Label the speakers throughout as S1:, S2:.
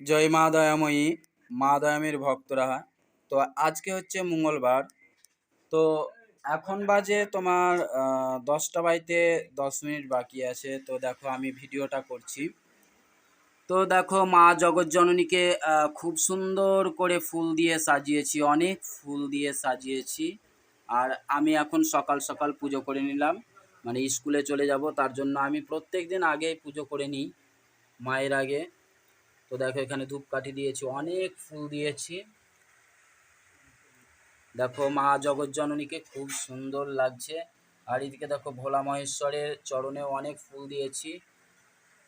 S1: জয় মা দয়াময়ী, মা দয়ামীর ভক্তরা। তো আজকে হচ্ছে মঙ্গলবার। তো এখন বাজে তোমার দশটা বাজতে দশ মিনিট বাকি আছে। তো দেখো আমি ভিডিওটা করছি। তো দেখো মা জগৎজননীকে খুব সুন্দর করে ফুল দিয়ে সাজিয়েছি, অনেক ফুল দিয়ে সাজিয়েছি। আর আমি এখন সকাল সকাল পুজো করে নিলাম। মানে স্কুলে চলে যাব, তার জন্য আমি প্রত্যেক দিন আগেই পুজো করে নিই মায়ের আগে। তো দেখো এখানে ধূপকাঠি দিয়েছি, অনেক ফুল দিয়েছি। দেখো মা জগৎজননীকে খুব সুন্দর লাগছে। আর এদিকে দেখো ভোলা মহেশ্বরের চরণে অনেক ফুল দিয়েছি।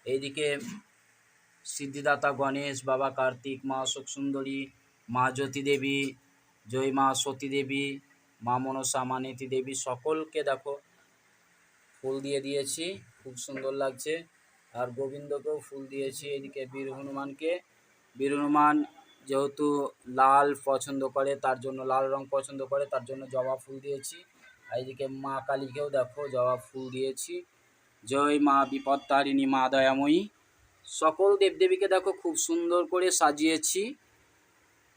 S1: এইদিকে সিদ্ধিদাতা গণেশ, বাবা কার্তিক, মা অশোক সুন্দরী মা জ্যোতি দেবী জয় মা সতী দেবী মা মনসা মানেতি দেবী সকলকে দেখো ফুল দিয়ে দিয়েছি, খুব সুন্দর লাগছে। আর গোবিন্দকেও ফুল দিয়েছি এদিকে বীর হনুমানকে বীর হনুমান যেহেতু লাল পছন্দ করে, তার জন্য লাল রং পছন্দ করে, তার জন্য জবা ফুল দিয়েছি। আর এদিকে মা কালীকেও দেখো, জবা ফুল দিয়েছি। জয় মা বিপদ তারিণী মা দয়াময়ী। সকল দেবদেবীকে দেখো, খুব সুন্দর করে সাজিয়েছি।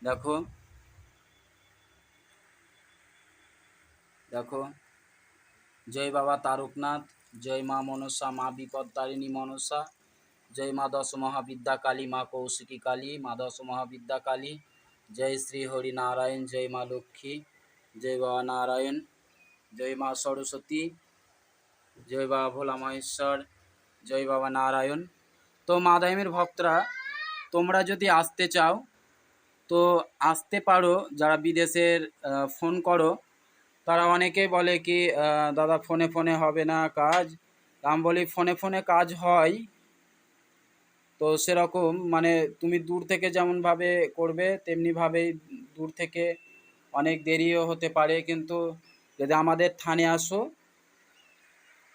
S1: দেখো। দেখো। জয় বাবা তারকনাথ। জয় মা মনসা, মা বিপত্তারিণী মনসা। জয় মা দশ মহাবিদ্যা কালী, মা কৌশিকী কালী, মা দশ মহাবিদ্যা কালী। জয় শ্রী হরি নারায়ণ, জয় মা লক্ষ্মী, জয় বাবা নারায়ণ, জয় মা সরস্বতী, জয় বাবা ভোলা মহেশ্বর, জয় বাবা নারায়ণ। তো মাদাইমের ভক্তরা, তোমরা যদি আসতে চাও, তো আসতে পারো, যারা বিদেশের ফোন করো তারা অনেকেই বলে কি দাদা ফোনে ফোনে হবে না কাজ। আমি বলি, ফোনে ফোনে কাজ হয়। তো সেরকম মানে তুমি দূর থেকে যেমনভাবে করবে, তেমনিভাবেই দূর থেকে অনেক দেরিও হতে পারে। কিন্তু যদি আমাদের থানে আসো,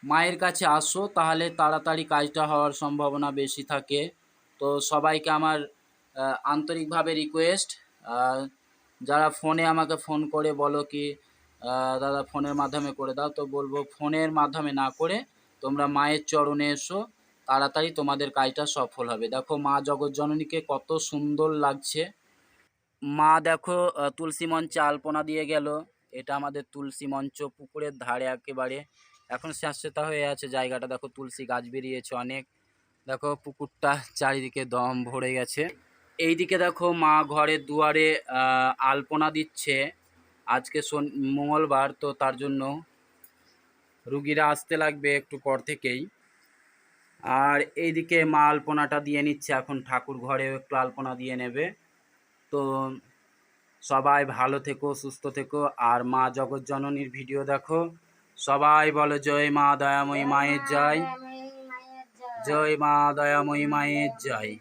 S1: মায়ের কাছে আসো, তাহলে তাড়াতাড়ি কাজটা হওয়ার সম্ভাবনা বেশি থাকে। তো সবাইকে আমার আন্তরিকভাবে রিকোয়েস্ট যারা ফোনে আমাকে ফোন করে বলো কি দাদা ফোনের মাধ্যমে করে দাও। তো বলব, ফোনের মাধ্যমে না করে তোমরা মায়ের চরণে এসো, তাড়াতাড়ি তোমাদের কাজটা সফল হবে। দেখো, মা জগৎজননীকে কত সুন্দর লাগছে। মা দেখো তুলসী মঞ্চে আলপনা দিয়ে গেল। এটা আমাদের তুলসী মঞ্চ পুকুরের ধারে একেবারে। এখন স্যাঁতস্যাঁতা হয়ে আছে জায়গাটা। দেখো, তুলসী গাছ বেরিয়েছে অনেক। দেখো, পুকুরটা চারিদিকে দম ভরে গেছে। এইদিকে দেখো, মা ঘরের দুয়ারে আলপনা দিচ্ছে। আজকে মঙ্গলবার তো তার জন্য রুগীরা আসতে লাগবে একটু পর থেকেই। আর এইদিকে মা আলপনাটা দিয়ে নিচ্ছে এখন ঠাকুর ঘরেও একটু আলপনা দিয়ে নেবে। তো সবাই ভালো থেকো সুস্থ থেকো। আর মা জগৎজননীর ভিডিও দেখো। সবাই বলো জয় মা দয়াময়ী মায়ের জয়। জয় মা দয়াময়ী মায়ের জয়।